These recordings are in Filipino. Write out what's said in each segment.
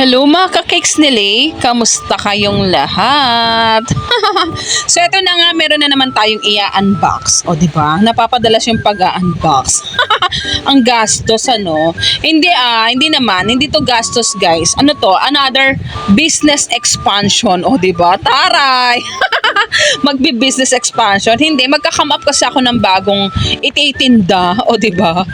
Hello mga ka-cakes ni Lay! Kamusta kayong lahat? so ito na nga, meron na naman tayong i-unbox. O ba? Napapadalas yung pag-unbox. Ang gastos ano? Hindi ah, hindi naman, hindi to gastos guys. Ano to? Another business expansion. O ba? Taray! Magbi-business expansion. Hindi, magka-come up kasi ako ng bagong ititinda. O ba?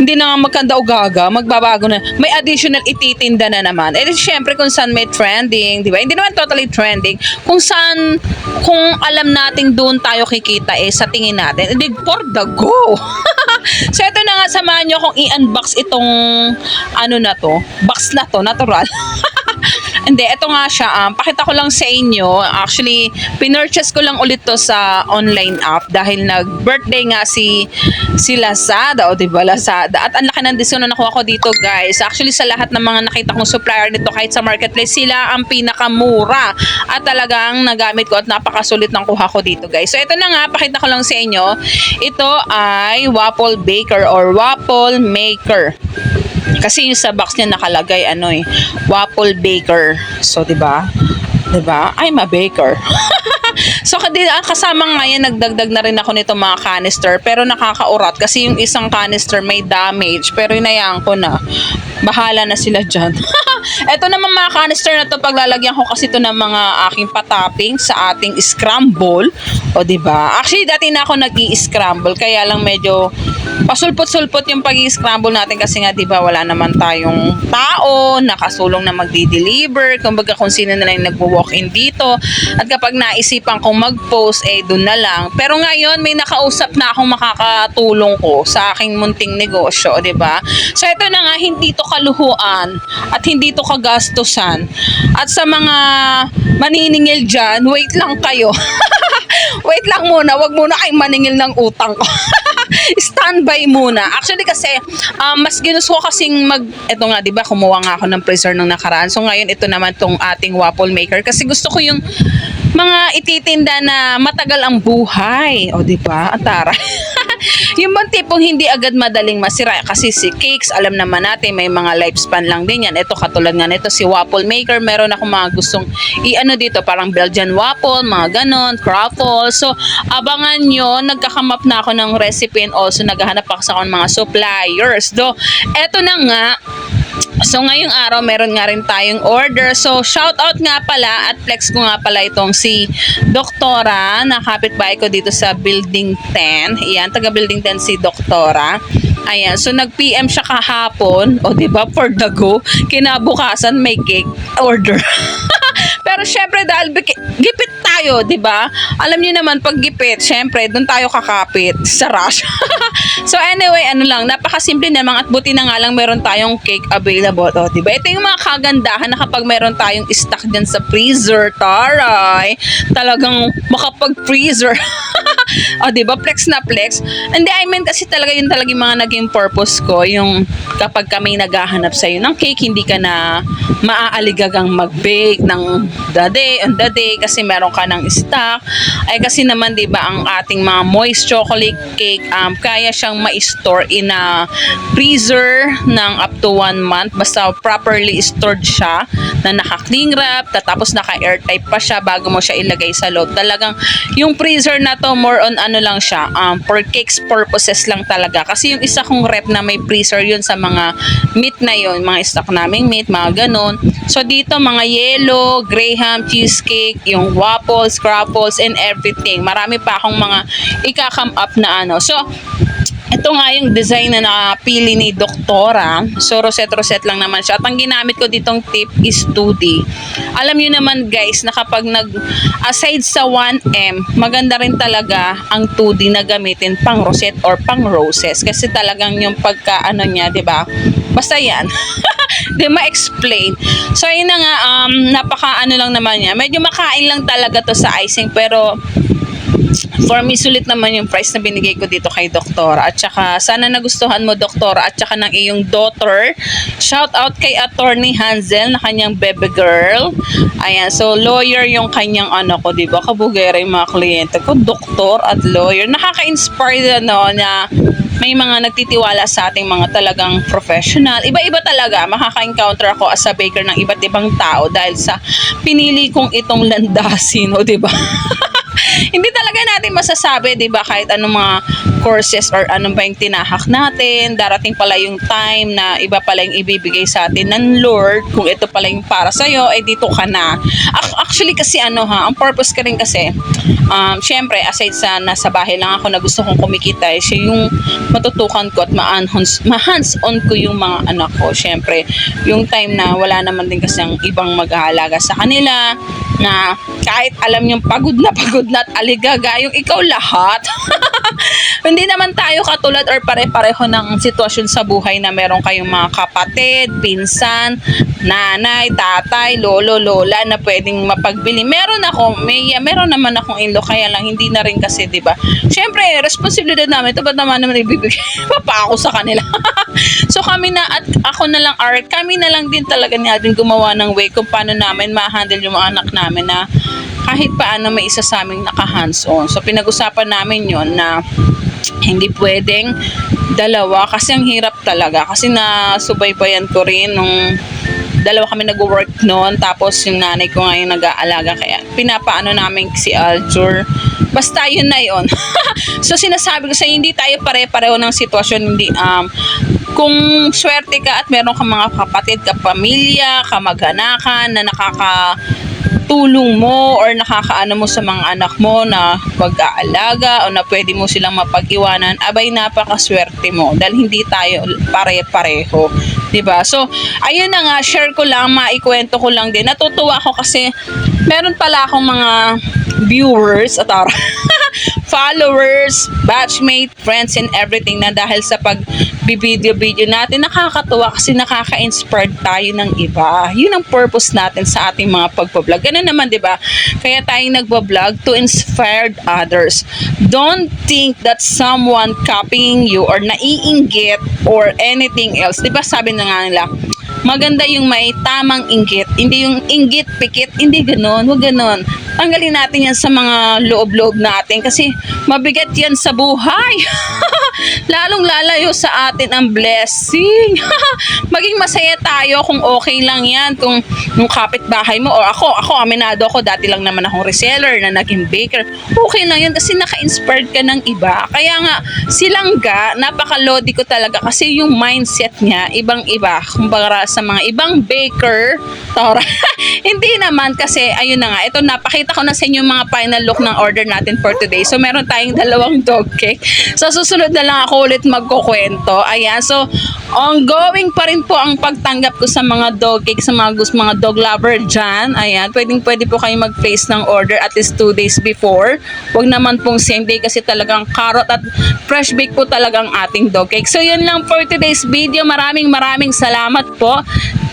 Hindi na nga magkanda o gaga, magbabago na. May additional ititinda na naman. Eh, syempre kung saan may trending, di ba? Hindi naman totally trending. Kung saan, kung alam nating doon tayo kikita eh, sa tingin natin, hindi, for the go. so, ito na nga, samahan nyo kung i-unbox itong, ano na to, box na to, natural. Hindi, ito nga siya. Um, pakita ko lang sa inyo. Actually, pinurchase ko lang ulit to sa online app dahil nag-birthday nga si si Lazada. O, diba, Lazada. At ang laki ng discount na nakuha ko dito, guys. Actually, sa lahat ng mga nakita kong supplier nito, kahit sa marketplace, sila ang pinakamura. At talagang nagamit ko at napakasulit ng kuha ko dito, guys. So, ito na nga. Pakita ko lang sa inyo. Ito ay waffle baker or waffle maker. Kasi yung sa box niya nakalagay ano eh, waffle baker. So, 'di ba? 'Di ba? I'm a baker. so, ang kasama nga yan, nagdagdag na rin ako nito mga canister. Pero nakakaurat kasi yung isang canister may damage. Pero inayaan ko na. Bahala na sila dyan. Ito naman mga canister na to paglalagyan ko kasi ito ng mga aking patapping sa ating scramble. O 'di ba? Actually dati na ako nag-i-scramble kaya lang medyo pasulpot-sulpot yung pag-i-scramble natin kasi nga 'di ba wala naman tayong tao nakasulong na magdi-deliver. Kumbaga kung sino na lang nagwo-walk-in dito. At kapag naisipan kong mag-post eh doon na lang. Pero ngayon may nakausap na akong makakatulong ko sa aking munting negosyo, 'di ba? So ito na nga hindi to kaluhuan at hindi to kagastusan. At sa mga maniningil dyan, wait lang kayo. wait lang muna, wag muna kayong maningil ng utang ko. Standby muna. Actually kasi, um, mas ginusto ko kasing mag, eto nga, di ba, kumuha nga ako ng freezer nung nakaraan. So ngayon, ito naman tong ating waffle maker. Kasi gusto ko yung mga ititinda na matagal ang buhay. O, di ba? Ang taray. yung bang tipong hindi agad madaling masira kasi si cakes alam naman natin may mga lifespan lang din yan. Ito katulad nga nito si waffle maker meron ako mga gustong i-ano dito parang Belgian waffle mga ganon croffle so abangan nyo nagkakamap na ako ng recipe and also naghahanap ako sa mga suppliers. Do eto na nga So ngayong araw meron nga rin tayong order. So shout out nga pala at flex ko nga pala itong si Doktora na kapitbahay ko dito sa Building 10. Iyan, taga Building 10 si Doktora. Ayan, so nag-PM siya kahapon, o di ba for the go, kinabukasan may cake order. Pero syempre dahil gipit tayo, 'di ba? Alam niyo naman pag gipit, syempre doon tayo kakapit sa rush. so anyway, ano lang, napakasimple namang at buti na nga lang meron tayong cake available, oh, 'di ba? Ito yung mga kagandahan na kapag meron tayong stock diyan sa freezer, taray, talagang makapag-freezer. o, di ba? Flex na flex. Hindi, I mean kasi talaga yun talaga yung mga naging purpose ko. Yung kapag kami naghahanap sa'yo ng cake, hindi ka na maaaligagang mag-bake ng the day, on the day kasi meron ka ng stock. Ay kasi naman, di ba, ang ating mga moist chocolate cake, um, kaya siyang ma-store in a freezer ng up to one month. Basta properly stored siya na naka-cling wrap, tapos naka-airtight pa siya bago mo siya ilagay sa loob. Talagang yung freezer na to more on ano lang siya, um, for cakes purposes lang talaga. Kasi yung isa kong rep na may freezer yun sa mga meat na yun, mga stock naming meat, mga ganon. So dito mga yellow, graham, cheesecake, yung waffles, cruffles, and everything. Marami pa akong mga ika-come up na ano. So, ito nga yung design na napili ni Doktora. So, rosette-rosette lang naman siya. At ang ginamit ko ditong tip is 2D. Alam nyo naman guys, na kapag nag, aside sa 1M, maganda rin talaga ang 2D na gamitin pang rosette or pang roses. Kasi talagang yung pagka, ano niya, ba? Basta yan. di ma-explain. So, yun na nga, um, napaka ano lang naman niya. Medyo makain lang talaga to sa icing, pero For me, sulit naman yung price na binigay ko dito kay Doktor. At saka, sana nagustuhan mo, Doktor, at saka ng iyong daughter. Shout out kay Attorney Hansel na kanyang baby girl. Ayan, so lawyer yung kanyang ano ko, di ba? Kabugera yung mga kliyente ko, doktor at lawyer. Nakaka-inspire ano, na may mga nagtitiwala sa ating mga talagang professional. Iba-iba talaga. Makaka-encounter ako as a baker ng iba't ibang tao dahil sa pinili kong itong landasin, o 'di ba? Hindi talaga natin masasabi, 'di ba, kahit anong mga courses or anong ba yung tinahak natin, darating pala yung time na iba pala yung ibibigay sa atin ng Lord, kung ito pala yung para sa iyo, eh dito ka na. Ac- Actually kasi ano ha, ang purpose ka rin kasi, um, syempre, aside sa nasa bahay lang ako na gusto kong kumikita, eh, siya yung matutukan ko at ma-hands, ma-hands-on ko yung mga anak ko. Syempre, yung time na wala naman din kasi ang ibang mag-aalaga sa kanila, na kahit alam yung pagod na pagod na at aligaga, yung ikaw lahat. Hindi naman tayo katulad or pare-pareho ng sitwasyon sa buhay na meron kayong mga kapatid, pinsan, nanay, tatay, lolo, lola na pwedeng mapagbili. Meron ako, may meron naman akong inlo kaya lang hindi na rin kasi, 'di ba? Syempre, responsibilidad namin. Ito ba naman naman ibibigay pa ako sa kanila? so kami na at ako na lang art, kami na lang din talaga ni Alvin gumawa ng way kung paano namin ma-handle yung mga anak namin na kahit paano may isa sa aming naka-hands-on. So pinag-usapan namin yon na hindi pwedeng dalawa kasi ang hirap talaga. Kasi na subaybayan ko rin nung dalawa kami nag-work noon. Tapos yung nanay ko ngayon nag-aalaga. Kaya pinapaano namin si Aljur basta yun na yun. So sinasabi ko sa hindi tayo pare-pareho ng sitwasyon. Hindi um kung swerte ka at meron ka mga kapatid, kapamilya, kamag-anakan na nakaka tulong mo or nakakaano mo sa mga anak mo na pag-aalaga o na pwede mo silang mapag-iwanan, abay napakaswerte mo dahil hindi tayo pare-pareho. 'di ba? So, ayun na nga, share ko lang, maikwento ko lang din. Natutuwa ako kasi meron pala akong mga viewers at followers, batchmate, friends and everything na dahil sa pag video-video natin nakakatuwa kasi nakaka-inspire tayo ng iba. Yun ang purpose natin sa ating mga pagbablog. Ganun naman, 'di ba? Kaya tayo nagbablog to inspire others. Don't think that someone copying you or naiinggit or anything else. 'Di ba sabi na nga nila, maganda yung may tamang inggit. Hindi yung inggit, pikit, hindi ganon. Huwag ganon. Tanggalin natin yan sa mga loob-loob natin kasi mabigat yan sa buhay. Lalong lalayo sa atin ang blessing. Maging masaya tayo kung okay lang yan. Kung yung kapitbahay mo o ako, ako aminado ako, dati lang naman akong reseller na naging baker. Okay lang yan kasi naka-inspired ka ng iba. Kaya nga, silangga, napakalodi ko talaga kasi yung mindset niya, ibang-iba. Kumpara sa mga ibang baker, Tora. Hindi naman kasi, ayun na nga, ito napakita ko na sa inyo yung mga final look ng order natin for today. So, meron tayong dalawang dog cake. So, susunod na lang ako ulit magkukwento. Ayan, so, ongoing pa rin po ang pagtanggap ko sa mga dog cake, sa mga gusto, mga dog lover dyan. Ayan, pwedeng pwede po kayo mag-place ng order at least 2 days before. Huwag naman pong same day kasi talagang carrot at fresh bake po talagang ating dog cake. So, yun lang for today's video. Maraming maraming salamat po.